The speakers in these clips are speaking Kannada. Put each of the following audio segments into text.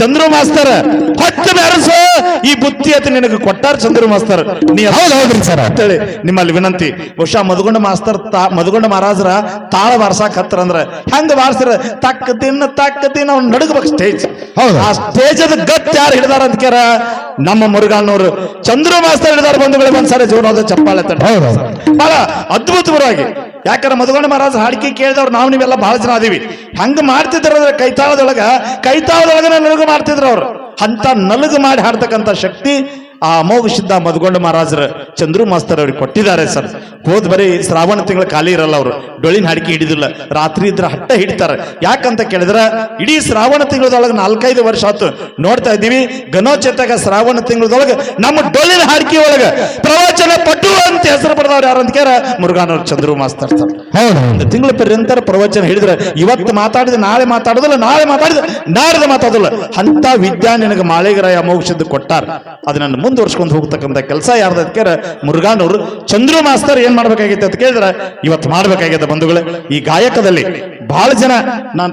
ಚಂದ್ರು ಮಾಸ್ತರ್ ಹತ್ತು ಬೆರಸು ಈ ಬುತ್ತಿ ಅಂತ ನಿನಗೆ ಕೊಟ್ಟಾರ ಚಂದ್ರು ಮಾಸ್ತರ್ ನೀ ಹೌದ್ ಹೌದ್ರಿ ಸರ್. ಅಂತೇಳಿ ನಿಮ್ಮಲ್ಲಿ ವಿನಂತಿ. ಬಹುಶಃ ಮಧುಗೊಂಡ ಮಾಸ್ತರ್ ತಾ ಮಧುಗೊಂಡ ಮಹಾರಾಜರ ತಾಳ ಬಾರ್ಸಾಕ್ ಹತ್ರ ಅಂದ್ರ ಹೆಂಗ ಬಾರ್ಸಿರ? ತಕ್ಕ ದಿನ ತಕ್ಕ ದಿನ ಅವ್ನು ನಡಗಬೇಕು ಸ್ಟೇಜ್ ಹೌದು. ಆ ಸ್ಟೇಜ್ ಅದ ಗತ್ ಯಾರು ಹಿಡಿದಾರ ಅಂತ ಕೇರ? ನಮ್ಮ ಮುರುಗಾನವರು ಚಂದ್ರು ಮಾಸ್ತರ್ ಹಿಡಿದಾರ ಬಂಧುಗಳು ಒಂದ್ಸಾರಿ ಜೋರಾದ ಚಪ್ಪಾಳೆ ತಟ್ಟ. ಹೌದು. ಬಹಳ ಅದ್ಭುತವಾಗಿ ಯಾಕಂದ್ರೆ ಮಧುಗೊಂಡ ಮಹಾರಾಜ ಹಾಡಿಕೆ ಕೇಳಿದವ್ರು ನಾವು ನೀವೆಲ್ಲ ಬಹಳ ಜನ ಅದೀವಿ. ಹಂಗ ಮಾಡ್ತಿದ್ರ ಕೈತಾಳದೊಳಗ ಕೈತಾಳದೊಳಗ ನಲುಗು ಮಾಡ್ತಿದ್ರು ಅವ್ರು. ಅಂತ ನಲುಗು ಮಾಡಿ ಹಾಡ್ತಕ್ಕಂಥ ಶಕ್ತಿ ಆ ಅಮೋಘ ಸಿದ್ಧ ಮಧುಗೊಂಡ ಮಹಾರಾಜರ ಚಂದ್ರು ಮಾಸ್ತರ್ ಅವ್ರಿಗೆ ಕೊಟ್ಟಿದ್ದಾರೆ ಸರ್. ಹೋದ್ ಬರೀ ಶ್ರಾವಣ ತಿಂಗಳ ಖಾಲಿ ಇರಲ್ಲ ಅವರು. ಡೊಳಿನ ಹಾಡಿಕೆ ಹಿಡಿದಿಲ್ಲ. ರಾತ್ರಿ ಇದ್ರ ಹಟ್ಟ ಹಿಡಿತಾರೆ. ಯಾಕಂತ ಕೇಳಿದ್ರ ಇಡೀ ಶ್ರಾವಣ ತಿಂಗಳದೊಳಗೆ ನಾಲ್ಕೈದು ವರ್ಷ ಆತು ನೋಡ್ತಾ ಇದ್ದೀವಿ ಘನೋಚೇತಕ ಶ್ರಾವಣ ತಿಂಗಳದೊಳಗೆ ನಮ್ಮ ಡೊಳಿನ ಹಾಡಿಕೆ ಒಳಗ ಪ್ರವಚನ ಪಟು ಅಂತ ಹೆಸರು ಪಡೆದವ್ರು ಯಾರು ಅಂತ ಕೇಳ ಮುರುಘಾನವ್ರು ಚಂದ್ರು ಮಾಸ್ತರ್ ಸರ್. ಒಂದು ತಿಂಗಳ ಪರ್ಯಂತರ ಪ್ರವಚನ ಹೇಳಿದ್ರೆ ಇವತ್ತು ಮಾತಾಡಿದ ನಾಳೆ ಮಾತಾಡೋದಿಲ್ಲ ನಾಳೆ ಮಾತಾಡಿದ ನಾಳೆ ಮಾತಾಡೋದಿಲ್ಲ. ಅಂತ ವಿದ್ಯಾ ನಿನಗೆ ಮಾಳಿಗರಾಯ ಮೋಕ್ಷದ ಕೊಟ್ಟಾರ. ಅದನ್ನ ಮುಂದುವರ್ಸ್ಕೊಂಡು ಹೋಗ್ತಕ್ಕಂಥ ಕೆಲಸ ಯಾರ್ದು ಅಂತ ಕೇಳ ಮುರುಗಾನವ್ರು ಚಂದ್ರು ಮಾಸ್ತರ್ ಏನ್ ಮಾಡ್ಬೇಕಾಗಿತ್ತು ಅಂತ ಕೇಳಿದ್ರೆ ಇವತ್ತು ಮಾಡ್ಬೇಕಾಗಿದೆ ಬಂಧುಗಳೇ ಈ ಗಾಯಕದಲ್ಲಿ ಬಹಳ ಜನ ನಾನು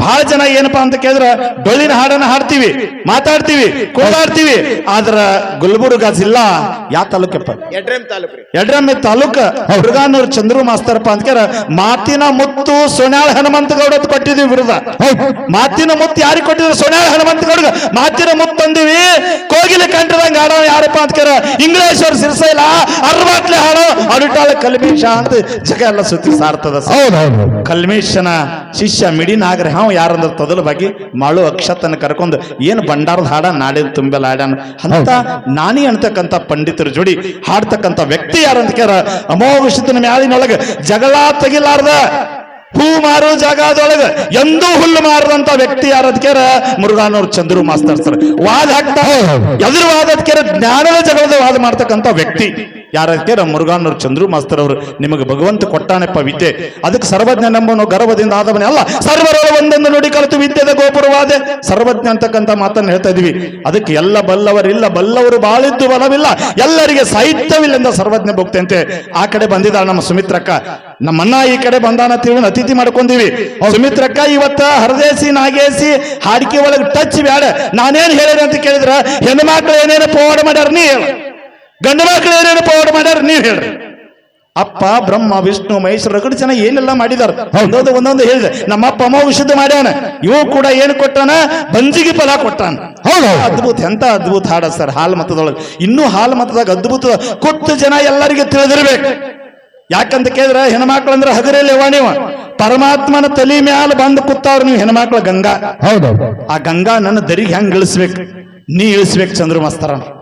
ಬಹಳ ಜನ ಏನಪ್ಪಾ ಅಂತ ಕೇಳಿದ್ರೆ ಡೊಳ್ಳಿನ ಹಾಡನ್ನ ಹಾಡ್ತೀವಿ ಮಾತಾಡ್ತೀವಿ ಕೋಲಾಡ್ತೀವಿ ಆದ್ರ ಗುಲ್ಬರ್ಗ ಜಿಲ್ಲಾ ಯಾವ ತಾಲೂಕಪ್ಪ? ಎಡ್ರಮ್ ತಾಲೂಕು ರೀ. ಯಡ್ರಮ್ಮೆ ತಾಲೂಕ ಹುಡುಗಾನೂರ್ ಚಂದ್ರು ಮಾಸ್ತರಪ್ಪ ಅಂತ ಕೇಳ ಮಾತಿನ ಮುತ್ತು ಸೊನ್ಯಾಳ ಹನುಮಂತ ಗೌಡ ಕೊಟ್ಟಿದ್ವಿ ವಿರುದ್ಧ. ಮಾತಿನ ಮುತ್ತು ಯಾರಿಗೆ ಕೊಟ್ಟಿದ್ರು? ಸೊನ್ಯಾಳ ಹನುಮಂತ ಗೌಡ ಮಾತಿನ ಮುತ್ತು ಅಂದಿವಿ ಕೋಗಿಲೆ ಕಂಠದಂಗ ಹಾಡೋ ಯಾರಪ್ಪ ಅಂತ ಕೇಳ ಇಂಗ್ಲೇಶ್ವರ್ ಸಿರ್ಸೈಲ ಅರ್ವಾಟ್ಲೆ ಹಾಡೋ ಅಡುಟಾಳ ಕಲ್ಮೇಶ ಅಂತ ಜಗ ಎಲ್ಲ ಸುತ್ತಿ ಸಾರ್ತದ ಸರ್. ಕಲ್ಮೇಶನ ಶಿಷ್ಯ ಮಿಡಿನಾಗ್ರೆ ಹಾವು ಯಾರಂದ್ರ ತೊದಲ ಬಗ್ಗೆ ಮಾಳು ಅಕ್ಷತನ ಕರ್ಕೊಂಡು ಏನು ಬಂಡಾರದ ಹಾಡ ನಾಡಿನ ತುಂಬೆಲ್ಲ ಹಾಡ್ಯಾನ. ಅಂತ ನಾನಿ ಅಂತಕ್ಕಂಥ ಪಂಡಿತರ ಜೋಡಿ ಹಾಡ್ತಕ್ಕಂಥ ವ್ಯಕ್ತಿ ಯಾರಂತ ಕೇಳ ಅಮೋಘ ಸಿದ್ಧನ ಮ್ಯಾಲಿನೊಳಗೆ ಜಗಳ ತೆಗಿಲಾರ್ದ ಹೂ ಮಾರೋ ಜಾಗದೊಳಗ ಎಂದೂ ಹುಲ್ಲು ಮಾರದಂತ ವ್ಯಕ್ತಿ ಯಾರದ್ಕೇರ ಮುರುಘಾನವ್ರ ಚಂದ್ರು ಮಾಸ್ತರ್ ಸರ್ ವಾದ ಹಾಕ್ತಾ ಎದುರು ವಾದ ಕೇರ ಜ್ಞಾನದ ಜಗಳದ ವಾದ ಮಾಡ್ತಕ್ಕಂಥ ವ್ಯಕ್ತಿ. ಯಾರಕ್ಕೆ ನಮ್ಮ ಮುರುಘಾನೂರು ಚಂದ್ರು ಮಾಸ್ತರ್ ಅವರು ನಿಮಗೆ ಭಗವಂತ ಕೊಟ್ಟಾನೆಪ್ಪ ವಿದ್ಯೆ ಅದಕ್ಕೆ ಸರ್ವಜ್ಞ ನಂಬನು ಗರ್ವದಿಂದ ಆದವನೇ ಅಲ್ಲ ಸರ್ವರೊಳ ಒಂದೊಂದು ನುಡಿ ಕಲಿತು ವಿದ್ಯೆದ ಗೋಪುರವಾದೆ. ಸರ್ವಜ್ಞ ಅಂತಕ್ಕಂಥ ಮಾತನ್ನು ಹೇಳ್ತಾ ಇದೀವಿ ಅದಕ್ಕೆ ಎಲ್ಲ ಬಲ್ಲವರಿಲ್ಲ, ಬಲ್ಲವರು ಬಾಳಿದ್ದು ಬಲವಿಲ್ಲ, ಎಲ್ಲರಿಗೆ ಸಾಹಿತ್ಯವಿಲ್ಲ ಸರ್ವಜ್ಞ ಭಕ್ತಂತೆ ಆ ಕಡೆ ಬಂದಿದ್ದಾಳೆ ನಮ್ಮ ಸುಮಿತ್ರಕ್ಕ. ನಮ್ಮನ್ನ ಈ ಕಡೆ ಬಂದಾನ ತಿಳಿ ಅತಿಥಿ ಮಾಡ್ಕೊಂಡೀವಿ ಸುಮಿತ್ರಕ್ಕ, ಇವತ್ತ ಹರದೇಸಿ, ನಾಗೇಸಿ, ಹಾಡಿಕೆ ಒಳಗೆ ಟಚ್ ಬ್ಯಾಡ. ನಾನೇನ್ ಹೇಳಿದೆ ಅಂತ ಕೇಳಿದ್ರ ಹೆಣ್ಮಕ್ಳು ಏನೇನು ಪೋವಾಡ ಮಾಡ್ಯಾರ, ನೀ ಗಂಡು ಮಕ್ಕಳು ಏನೇನು ಪೋವಾಡ ಮಾಡ್ಯಾರ? ನೀವು ಹೇಳ್ರಿ. ಅಪ್ಪ ಬ್ರಹ್ಮ ವಿಷ್ಣು ಮಹೇಶ್ವರ ರಗಡು ಜನ ಏನೆಲ್ಲ ಮಾಡಿದಾರ? ಒಂದೊಂದು ಒಂದೊಂದು ಹೇಳಿದೆ. ನಮ್ಮ ಅಪ್ಪ ಅಮ್ಮ ವಿಶುದ್ಧ ಮಾಡ್ಯಾನ. ಇವು ಕೂಡ ಏನು ಕೊಟ್ಟಾನ? ಬಂಜಿಗೆ ಫಲ ಕೊಟ್ಟಾನ. ಹೌದು ಅದ್ಭುತ ಎಂತ ಅದ್ಭುತ ಹಾಡ ಸರ್ ಹಾಲ್ ಮತದೊಳಗೆ. ಇನ್ನೂ ಹಾಲ್ ಮತದಾಗ ಅದ್ಭುತ ಕೊಟ್ಟು ಜನ ಎಲ್ಲರಿಗೆ ತಿಳಿದಿರ್ಬೇಕು. ಯಾಕಂತ ಕೇಳಿದ್ರೆ ಹೆಣ್ಮಕ್ಳು ಅಂದ್ರೆ ಹಗರಲ್ಲಿ ನೀವು? ಪರಮಾತ್ಮನ ತಲೆ ಮ್ಯಾಲ ಬಂದು ಕೂತಾವ್ರು ನೀವು ಹೆಣ್ಮಕ್ಳು ಗಂಗಾ. ಹೌದು ಆ ಗಂಗಾ ನನ್ನ ದರಿಗೆ ಹೆಂಗ್ ಇಳಿಸ್ಬೇಕು? ನೀ ಇಳಿಸ್ಬೇಕು ಚಂದ್ರ ಮಾಸ್ತರ ಹೌದು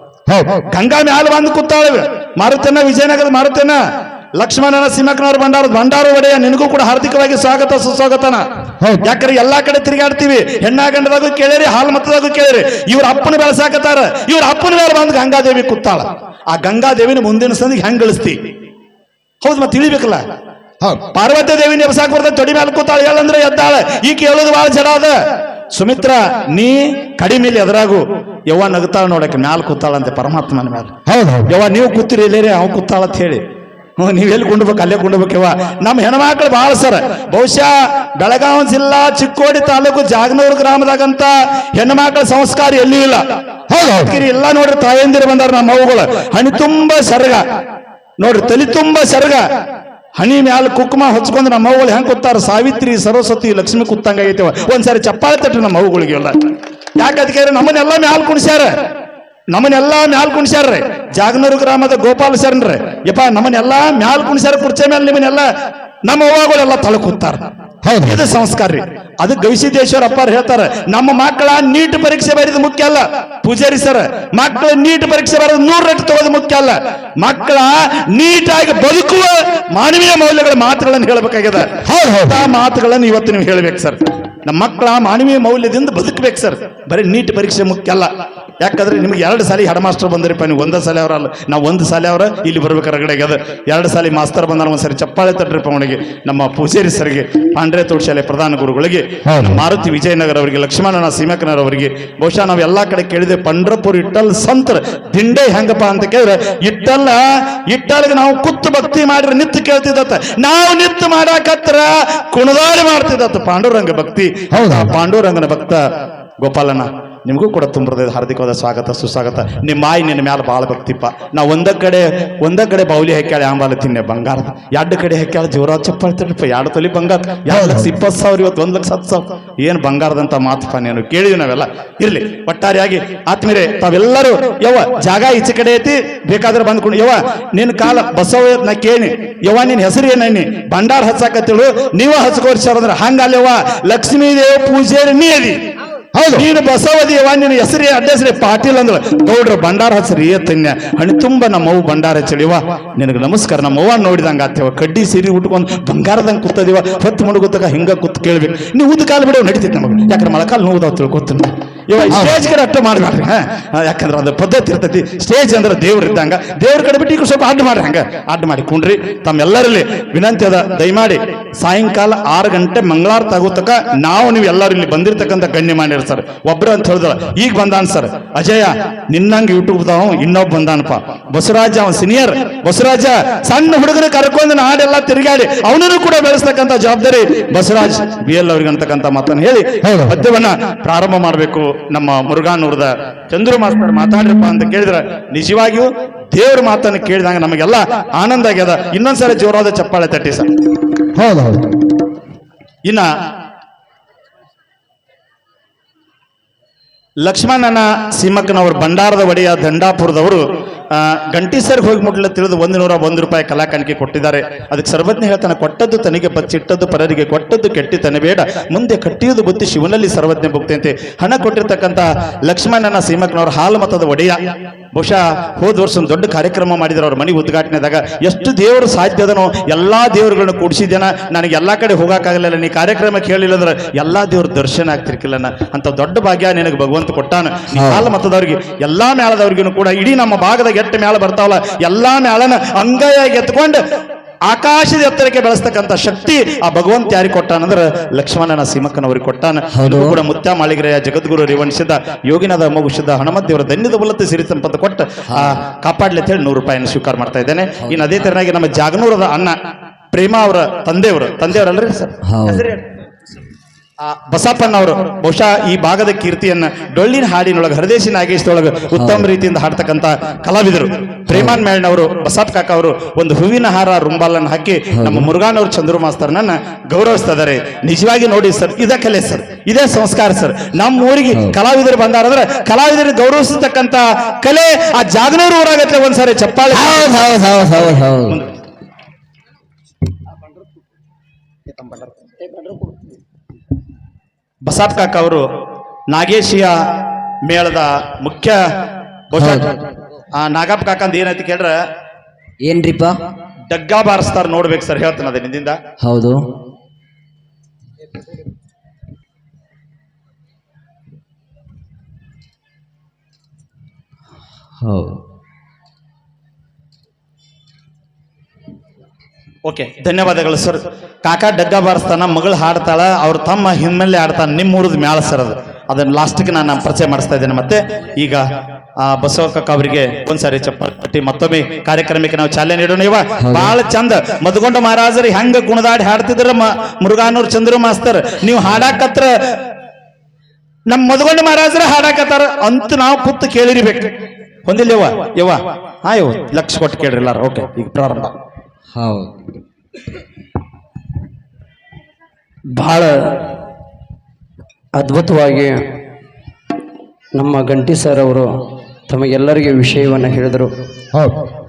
ಗಂಗಾ ಮ್ಯಾಲ ಬಂದು ಕೂತಾಳವೆ ಮಾರುತನ ವಿಜಯನಗರ ಮಾರುತನ. ಲಕ್ಷ್ಮಣನ ಸಿಂಹಕ್ಕನವ್ರ ಭಂಡಾರ ಭಂಡಾರ ಒಡೆಯ. ನಿನಗೂ ಕೂಡ ಹಾರ್ದಿಕವಾಗಿ ಸ್ವಾಗತ ಸುಸ್ವಾಗತನ. ಯಾಕಂದ್ರೆ ಎಲ್ಲಾ ಕಡೆ ತಿರುಗಾಡ್ತೀವಿ. ಹೆಣ್ಣ ಗಂಡದಾಗೂ ಕೇಳಿರಿ ಹಾಲ್ ಮತದಾಗೂ ಕೇಳಿರಿ. ಇವ್ರ ಅಪ್ಪನ ಬೆಳೆಸಾಕತ್ತಾರ ಇವ್ರ ಅಪ್ಪನ ಮೇಲೆ ಬಂದು ಗಂಗಾದೇವಿ ಕೂತಾಳ. ಆ ಗಂಗಾದೇವಿನ ಮುಂದಿನ ಸಂದಿಗೆ ಹೆಂಗ್ ಗಳಿಸ್ತಿ ಹೌದು ಮತ್ತೆ ತಿಳಿಬೇಕಲ್ಲ? ಪಾರ್ವತಿ ದೇವಿ ನೆಬಸಾಕ್ ಬರ್ತದೆ ತೊಡಿ ಮೇಲೆ ಕೂತಾಳ. ಹೇಳಂದ್ರೆ ಎದ್ದಾಳ. ಈ ಕೇಳೋದು ಬಹಳ ಜಡ ಅದ. ಸುಮಿತ್ರ ನೀ ಕಡಿಮೇಲಿ ಎದ್ರಾಗು ಯವ್ವ ನಗ್ತಾಳ ನೋಡಕ್ಕೆ ಮ್ಯಾಲ ಕೂತಾಳಂತೆ ಪರಮಾತ್ಮನ ಮ್ಯಾಲ. ಹೌದು ಯವ್ವ ನೀವು ಕೂತಿರಿ ಇಲ್ಲೇರಿ ಅವ್ ಕೂತಾಳ ಅಂತ ಹೇಳಿ. ಹ್ಞೂ ನೀವ್ ಎಲ್ಲಿ ಕುಂಡ್ಬೇಕು ಅಲ್ಲೇ ಕುಂಡ್ಬೇಕು ಯವ್ವ. ನಮ್ಮ ಹೆಣ್ಮಕ್ಳು ಬಹಳ ಸರ್. ಬಹುಶಃ ಬೆಳಗಾವಿ ಜಿಲ್ಲಾ ಚಿಕ್ಕೋಡಿ ತಾಲೂಕು ಜಾಗನೂರು ಗ್ರಾಮದಾಗಂತ ಹೆಣ್ಮಕ್ಳ ಸಂಸ್ಕಾರ ಎಲ್ಲಿ ಇಲ್ಲ. ಹೌದು ಎಲ್ಲ ನೋಡ್ರಿ ತಾಯಂದಿರು ಬಂದಾರ ನಮ್ಮ ಅವುಗಳು. ಹಣಿ ತುಂಬ ಸರ್ಗ ನೋಡ್ರಿ ತಲಿ ತುಂಬ ಸೆರಗ ಹಣಿ ಮ್ಯಾಲ ಕುಕ್ಮ ಹಚ್ಕೊಂಡು ನಮ್ಮ ಅವುಗಳು ಹೆಂಗೆ ಕೂತಾರ? ಸಾವಿತ್ರಿ, ಸರಸ್ವತಿ, ಲಕ್ಷ್ಮಿ ಕೂತಂಗ ಆಗೈತವ ಒಂದ್ಸರಿ ಚಪ್ಪಾಳೆ ತಟ್ರಿ ನಮ್ಮ ಅವುಗಳಿಗೆ ಎಲ್ಲ ಅದಕ್ಕೆ ನಮ್ಮನ್ನೆಲ್ಲ ಮ್ಯಾಲ ಕುಣಿಸ್ಯಾರ. ನಮ್ಮನ್ನೆಲ್ಲ ಮ್ಯಾಲ್ ಕುಣಿಸ್ಯಾರ್ರಿ. ಜಾಗನೂರು ಗ್ರಾಮದ ಗೋಪಾಲ ಶರಣ್ರಿ ಯಪ್ಪ, ನಮ್ಮನ್ನೆಲ್ಲ ಮ್ಯಾಲ್ ಕುಣಿಸ್ಯಾರ ಕುರ್ಚೆ ಮೇಲೆ ನಿಮ್ಮನ್ನೆಲ್ಲ ನಮ್ಮ ಅವಾಗಳೆಲ್ಲ ತಳ ಕೂತಾರ ಇದು ಸಂಸ್ಕಾರ. ರೀ ಅದು ಗವಿಸಿದ್ದೇಶ್ವರ ಅಪ್ಪಾರು ಹೇಳ್ತಾರೆ ನಮ್ಮ ಮಕ್ಕಳ ನೀಟ್ ಪರೀಕ್ಷೆ ಬರೆದು ಮುಖ್ಯ ಅಲ್ಲ. ಪೂಜಾರಿ ಸರ್ ಮಕ್ಕಳ ನೀಟ್ ಪರೀಕ್ಷೆ ಬರೋದು ನೂರು ರೆಟ್ಟು ತಗೋದು ಮುಖ್ಯ ಅಲ್ಲ. ಮಕ್ಕಳ ನೀಟಾಗಿ ಬದುಕುವ ಮಾನವೀಯ ಮೌಲ್ಯಗಳ ಮಾತುಗಳನ್ನು ಹೇಳಬೇಕಾಗಿದೆ. ಹೌದು ಹೌದು. ಆ ಮಾತುಗಳನ್ನು ಇವತ್ತು ನೀವು ಹೇಳ್ಬೇಕು ಸರ್. ನಮ್ಮ ಮಕ್ಕಳ ಮಾನವೀಯ ಮೌಲ್ಯದಿಂದ ಬದುಕಬೇಕು ಸರ್. ಬರೀ ನೀಟ್ ಪರೀಕ್ಷೆ ಮುಖ್ಯ ಅಲ್ಲ ಯಾಕಂದ್ರೆ ನಿಮ್ಗೆ ಎರಡು ಸಾಲಿ ಹೆಡ್ ಮಾಸ್ಟರ್ ಬಂದ್ರಿಪ್ಪ ನೀವು. ಒಂದೇ ಸಾಲಿ ಅವರಲ್ಲ ನಾವು ಒಂದು ಸಾಲಿ ಅವರ ಇಲ್ಲಿ ಬರ್ಬೇಕಾರೆ ಕಡೆಗೆ ಅದು. ಎರಡು ಸಾಲಿ ಮಾಸ್ತರ್ ಬಂದಾರ ಒಂದ್ಸರಿ ಚಪ್ಪಾಳೆ ತಟ್ರಿಪ್ಪ ಅವನಿಗೆ. ನಮ್ಮ ಪೂಜಾರಿ ಸರ್ಗೆ ಪಾಂಡ್ರೆ ತೋಟಶಾಲೆ ಪ್ರಧಾನ ಗುರುಗಳಿಗೆ ಮಾರುತಿ ವಿಜಯನಗರ ಅವರಿಗೆ ಲಕ್ಷ್ಮಣನ ಸೀಮಕನರ್ ಅವರಿಗೆ ಬಹುಶಃ ನಾವು ಎಲ್ಲಾ ಕಡೆ ಕೇಳಿದೆ ಪಂಡ್ರಪುರ್ ಇಟ್ಟಲ್ ಸಂತರ. ದಿಂಡೆ ಹೆಂಗಪ್ಪ ಅಂತ ಕೇಳಿದ್ರೆ ಇಟ್ಟಲ್ಲ ಇಟ್ಟಲ್ಗೆ ನಾವು ಕುತ್ತು ಭಕ್ತಿ ಮಾಡಿದ್ರೆ ನಿತ್ತು ಕೇಳ್ತಿದ್ದತ್ತ. ನಾವು ನಿತ್ತು ಮಾಡಾಕತ್ರ ಕುಣದಾಡಿ ಮಾಡ್ತಿದ್ದತ್ತ. ಪಾಂಡುರಂಗ ಭಕ್ತಿ. ಹೌದಾ? ಪಾಂಡುರಂಗನ ಭಕ್ತ ಗೋಪಾಲಣ್ಣ, ನಿಮಗೂ ಕೂಡ ತುಂಬ ಹಾರ್ದಿಕವಾದ ಸ್ವಾಗತ, ಸುಸ್ವಾಗತ. ನಿಮ್ಮ ಮಾಯಿ ನಿನ್ನ ಮ್ಯಾಲೆ ಭಾಳ ಭಕ್ತಿಪ್ಪ. ನಾ ಒಂದ ಕಡೆ ಒಂದ ಕಡೆ ಬೌಲಿ ಹೆಕ್ಕಾಳೆ ಆಂಬಾಲ ತಿನ್ನೆ ಬಂಗಾರದ. ಎರಡು ಕಡೆ ಹೆಕ್ಕಾಳೆ ಜೀವರ ಚಪ್ಪಾಳೆ ತಿನ್ನಪ್ಪ ಎರಡು ತೊಲಿ ಬಂಗಾರ. ಎರಡು ಲಕ್ಷ ಇಪ್ಪತ್ತು ಸಾವಿರ, ಇವತ್ತು ಒಂದು ಲಕ್ಷ ಹತ್ತು ಸಾವಿರ. ಏನು ಬಂಗಾರದಂತ ಮಾತಪ್ಪ ನೀನು? ಕೇಳಿದ್ವಿ ನಾವೆಲ್ಲ. ಇರಲಿ, ಒಟ್ಟಾರೆಯಾಗಿ ಆತ್ಮೀರೆ ತಾವೆಲ್ಲರೂ, ಯವ್ವ, ಜಾಗ ಈಚೆ ಕಡೆ ಐತಿ ಬೇಕಾದ್ರೆ ಬಂದ್ಕೊಂಡು ಯವ್ವ ನಿನ್ನ ಕಾಲ ಬಸವ ನಾ ಕೇಳಿ. ಯವ್ವ ನಿನ್ನ ಹೆಸರು ಏನನ್ನಿ ಭಂಡಾರ ಹಚ್ಚಾಕತ್ತಿಳು, ನೀವ ಹಚ್ಕೋರಿ ಸರ್ ಅಂದ್ರೆ ಹಂಗಲ್ಲವ್ವ ಲಕ್ಷ್ಮೀ ದೇವ ಪೂಜೆ ನೀ ಹೌದು. ನೀನು ಬಸವದಿಯವ ನಿನ್ನ ಹೆಸರಿ ಅಡ್ಡಸ್ರಿ ಪಾಟೀಲ್ ಅಂದ್ರೆ ಗೌಡ್ರ ಭಂಡಾರ ಹಚ್ರಿ ತನ್ಯ. ಹಣಿ ತುಂಬ ನಮ್ಮವ್ವ ಭಂಡಾರ ಚಳಿವ ನಿನಗೆ ನಮಸ್ಕಾರ, ನಮ್ಮವ್ವ ನೋಡಿದಂಗ ಆತ್ಯವ ಕಡ್ಡಿ ಸೀರೆ ಉಟ್ಕೊಂಡು ಬಂಗಾರದಂಗೆ ಕೂತದಿವ ಹೊತ್ತು ಮುಡುಗುತ್ತಕ ಹಿಂಗ ಕೂತ್ ಕೇಳ್ಬೇಕು. ನೀವು ಉದ್ದ ಕಾಲು ಬಿಡೋ, ನಡೀತೈತೆ ನಮಗೆ. ಯಾಕಂದ್ರೆ ಮೊಳಕಾಲು ನೋವುದಾವ್ ತಿಳ್ಕೊತೀನಿ. ಸ್ಟೇಜ್ ಕಡೆ ಅಟ್ಟ ಮಾಡ್ಬೇಡ್ರಿ ಹಾ. ಯಾಕಂದ್ರೆ ಅದು ಪದ್ಧತಿ ಇರ್ತೈತಿ. ಸ್ಟೇಜ್ ಅಂದ್ರೆ ದೇವ್ರ ಇದ್ದಂಗ. ದೇವ್ರ ಕಡೆ ಬಿಟ್ಟು ಈಗ ಸ್ವಲ್ಪ ಅಡ್ಡ ಮಾಡ್ರಿ ಹಂಗೆ. ಅಡ್ಡ ಮಾಡಿ ಕುಂಡ್ರಿ. ತಮ್ಮೆಲ್ಲರಲ್ಲಿ ವಿನಂತಿ ಅದ. ದಯಮಾಡಿ ಸಾಯಂಕಾಲ ಆರು ಗಂಟೆ ಮಂಗಳಾರ ತಗೋತಕ ನಾವು ನೀವು ಎಲ್ಲರೂ ಇಲ್ಲಿ ಬಂದಿರ್ತಕ್ಕಂಥ ಗಣ್ಯ ಮಾಡಿರಿ ಸರ್. ಒಬ್ರು ಅಂತ ಹೇಳಿದ್ರ ಈಗ ಬಂದಾನ ಸರ್. ಅಜಯ ನಿನ್ನಂಗ ಯೂಟ್ಯೂಬ್ದವ ಇನ್ನೊಬ್ಬ ಬಂದಾನಪ್ಪ. ಬಸವರಾಜ ಅವನ್ ಸೀನಿಯರ್ ಬಸವರಾಜ ಸಣ್ಣ ಹುಡುಗನ ಕರ್ಕೊಂಡು ಹಾಡೆಲ್ಲ ತಿರುಗಾಡಿ ಅವನನ್ನು ಕೂಡ ಬೆಳೆಸ್ತಕ್ಕಂಥ ಜವಾಬ್ದಾರಿ ಬಸವರಾಜ್ ಬಿ ಎಲ್ ಅವ್ರಿಗೆ ಅಂತಕ್ಕಂಥ ಮಾತನ್ನು ಹೇಳಿ. ಪದ್ಯವನ್ನ ಪ್ರಾರಂಭ ಮಾಡಬೇಕು. ನಮ್ಮ ಮುರುಘಾನೂರದ ಚಂದ್ರು ಮಾಸ್ತರ್ ಮಾತಾಡ್ರಪ್ಪ ಅಂತ ಕೇಳಿದ್ರೆ ನಿಜವಾಗಿಯೂ ದೇವ್ರ ಮಾತನ್ನು ಕೇಳಿದಾಗ ನಮಗೆಲ್ಲ ಆನಂದ ಆಗ್ಯದ. ಇನ್ನೊಂದ್ಸಲ ಜೋರಾದ ಚಪ್ಪಾಳೆ ತಟ್ಟಿ ಸರ್. ಹೌದೌದು ಹೌದು. ಇನ್ನ ಲಕ್ಷ್ಮಣನ ಸೀಮಕ್ಕನವರು ಭಂಡಾರದ ಒಡೆಯ ದಂಡಾಪುರದವರು ಆ, ಗಂಟೀಸರ್ಗೆ ಹೋಗಿ ಮುಟ್ಲ ತಿಳಿದು ಒಂದು ನೂರ ಒಂದು ರೂಪಾಯಿ ಕಲಾಕಾಣಿಕೆ ಕೊಟ್ಟಿದ್ದಾರೆ. ಅದಕ್ಕೆ ಸರ್ವಜ್ಞ ಹೇಳ್ತಾನೆ ಕೊಟ್ಟದ್ದು ತನಗೆ ಬಚ್ಚಿಟ್ಟದ್ದು ಪರರಿಗೆ ಕೊಟ್ಟದ್ದು ಕೆಟ್ಟಿತನೇ ಬೇಡ. ಮುಂದೆ ಕಟ್ಟಿಯುವುದು ಬುದ್ಧಿ ಶಿವನಲ್ಲಿ ಸರ್ವಜ್ಞ ಭುಕ್ತಿಯಂತೆ ಹಣ ಕೊಟ್ಟಿರ್ತಕ್ಕಂಥ ಲಕ್ಷ್ಮಣನ ಸೀಮಕ್ಕನವರು ಹಾಲು ಮತದ ಒಡೆಯ. ಬಹುಶಃ ಹೋದ ವರ್ಷ ಒಂದು ದೊಡ್ಡ ಕಾರ್ಯಕ್ರಮ ಮಾಡಿದ್ರು ಅವ್ರ ಮನೆ ಉದ್ಘಾಟನೆದಾಗ. ಎಷ್ಟು ದೇವರು ಸಾಧ್ಯದನೋ ಎಲ್ಲ ದೇವರುಗಳನ್ನ ಕೂಡಿಸಿದ್ದೇನ ನನಗೆ ಎಲ್ಲಾ ಕಡೆ ಹೋಗೋಕ್ಕಾಗಲಿಲ್ಲ ನೀ ಕಾರ್ಯಕ್ರಮ ಕೇಳಿಲ್ಲ ಅಂದ್ರೆ ಎಲ್ಲಾ ದೇವ್ರ ದರ್ಶನ ಆಗ್ತಿರ್ಕಿಲ್ಲನ ಅಂತ ದೊಡ್ಡ ಭಾಗ್ಯ ನಿನಗೆ ಭಗವಂತ ಕೊಟ್ಟಾನ. ಕಾಲ ಮತದವ್ರಿಗೆ ಎಲ್ಲಾ ಮೇಳದವ್ರಿಗೂ ಕೂಡ ಇಡೀ ನಮ್ಮ ಭಾಗದಾಗ ಎಟ್ಟು ಮೇಳ ಬರ್ತಾವಲ್ಲ ಎಲ್ಲಾ ಮೇಳನ ಅಂಗೈಯಾಗಿ ಎತ್ಕೊಂಡು ಆಕಾಶದ ಎತ್ತರಕ್ಕೆ ಬೆಳೆಸ್ತಕ್ಕಂಥ ಶಕ್ತಿ ಆ ಭಗವಂತ ಯಾರಿಗೆ ಕೊಟ್ಟಾನಂದ್ರೆ ಲಕ್ಷ್ಮಣನ ಸೀಮಕ್ಕನವ್ರಿಗೆ ಕೊಟ್ಟಾನ. ಕೂಡ ಮುತ್ಯ ಮಾಳಿಗೆರೆಯ ಜಗದ್ಗುರು ರೇವಣಿಸಿದ ಯೋಗಿನಾದ ಮಗುಷಿದ ಹನುಮತ್ ದೇವರ ಧನ್ಯದ ಬುಲತ್ತ ಸಿರಿ ಸಂಪತ್ತು ಕೊಟ್ಟು ಆ ಕಾಪಾಡ್ಲಿ ಅಂತ ಹೇಳಿ ನೂರು ರೂಪಾಯಿಯನ್ನು ಸ್ವೀಕಾರ ಮಾಡ್ತಾ ಇದ್ದೇನೆ. ಇನ್ನು ಅದೇ ತೆರನಾಗಿ ನಮ್ಮ ಜಾಗನೂರದ ಅಣ್ಣ ಪ್ರೇಮ ಅವರ ತಂದೆಯವರು. ತಂದೆಯವರಲ್ರಿ ಸರ್. ಆ ಬಸಪ್ಪನವರು ಬಹುಶಃ ಈ ಭಾಗದ ಕೀರ್ತಿಯನ್ನ ಡೊಳ್ಳಿನ ಹಾಡಿನೊಳಗೆ ಹರದೇಶಿ ನಾಗೇಶದೊಳಗೆ ಉತ್ತಮ ರೀತಿಯಿಂದ ಹಾಡ್ತಕ್ಕಂತ ಕಲಾವಿದರು. ಪ್ರೇಮಾನ್ ಮೇಳ್ನವರು ಬಸಪ್ಪ ಕಾಕ ಅವರು ಒಂದು ಹೂವಿನ ಹಾರ ರುಂಬಾಲನ್ನು ಹಾಕಿ ನಮ್ಮ ಮುರುಘಾನವರು ಚಂದ್ರು ಮಾಸ್ತರ್ನನ್ನ ಗೌರವಿಸ್ತಾ ಇದಾರೆ ನಿಜವಾಗಿ ನೋಡಿ ಸರ್ ಇದ ಕಲೆ ಸರ್ ಇದೇ ಸಂಸ್ಕಾರ ಸರ್. ನಮ್ಮ ಊರಿಗೆ ಕಲಾವಿದರು ಬಂದಾರಂದ್ರೆ ಕಲಾವಿದರಿಗೆ ಗೌರವಿಸತಕ್ಕಂತ ಕಲೆ ಆ ಜಾಗನೂರು ಊರಾಗತ್ತೆ ಒಂದ್ಸಾರಿ ಚಪ್ಪಾಳೆ. ಹೌದು ಹೌದು ಹೌದು ಹೌದು ಹೌದು. ಬಸಾಪ್ ಕಾಕ ಅವರು ನಾಗೇಶಿಯ ಮೇಳದ ಮುಖ್ಯ ನಾಗಪ್ಪ ಕಾಕ ಅಂತ ಏನೈತಿ ಕೇಳ್ರ? ಏನ್ರಿಪ್ಪ? ಡಗ್ಗಾ ಬಾರಿಸ್ತಾರ ನೋಡ್ಬೇಕು ಸರ್ ಹೇಳ್ತಾನೆ ಅದೇ ನಿಂದಿಂದ. ಹೌದು. ಹೌದು. ಓಕೆ. ಧನ್ಯವಾದಗಳು ಸರ್. ಕಾಕ ಡಗ್ಗ ಬಾರಿಸ್ತಾನ ಮಗಳು ಹಾಡ್ತಾಳ ಅವ್ರ ತಮ್ಮ ಹಿನ್ನೆಲೆ ಆಡ್ತಾನ ನಿಮ್ಮ ಊರದ ಮ್ಯಾಳ ಸರ್ ಅದು. ಅದನ್ನು ಲಾಸ್ಟ್ಗೆ ನಾನು ಪರಿಚಯ ಮಾಡಿಸ್ತಾ ಇದ್ದೇನೆ ಮತ್ತೆ. ಈಗ ಆ ಬಸವ ಕಾಕ ಅವರಿಗೆ ಒಂದ್ಸಾರಿ ಚಪ್ಪಾಳೆ ತಟ್ಟಿ ಮತ್ತೊಮ್ಮೆ ಕಾರ್ಯಕ್ರಮಕ್ಕೆ ನಾವು ಚಾಲನೆ ನೀಡೋಣ. ಇವ ಬಹಳ ಚಂದ. ಮದ್ಕೊಂಡ ಮಹಾರಾಜರು ಹೆಂಗ ಗುಣದಾಡಿ ಹಾಡ್ತಿದ್ರ ಮುರುಗಾನೂರ್ ಮುರುಘಾನೂರ್ ಚಂದ್ರು ಮಾಸ್ತರ್. ನೀವು ಹಾಡಾಕತ್ರ ನಮ್ಮ ಮದ್ಗೊಂಡ ಮಹಾರಾಜರ ಹಾಡಾಕತ್ತಾರ ಅಂತ ನಾವು ಕುತ್ತು ಕೇಳಿರ್ಬೇಕು. ಹೊಂದಿಲ್ಲ ಯವ್ವ ಯವ್ವ. ಹಾ ಯವ್ ಲಕ್ಷ ಕೊಟ್ಟು ಕೇಳ್ರಿ ಎಲ್ಲಾರು. ಓಕೆ ಈಗ ಪ್ರಾರಂಭ. ಹೌದು. ಬಹಳ ಅದ್ಭುತವಾಗಿ ನಮ್ಮ ಗಂಟಿ ಸರ್ ಅವರು ತಮಗೆಲ್ಲರಿಗೆ ವಿಷಯವನ್ನು ಹೇಳಿದರು. ಹೌದು.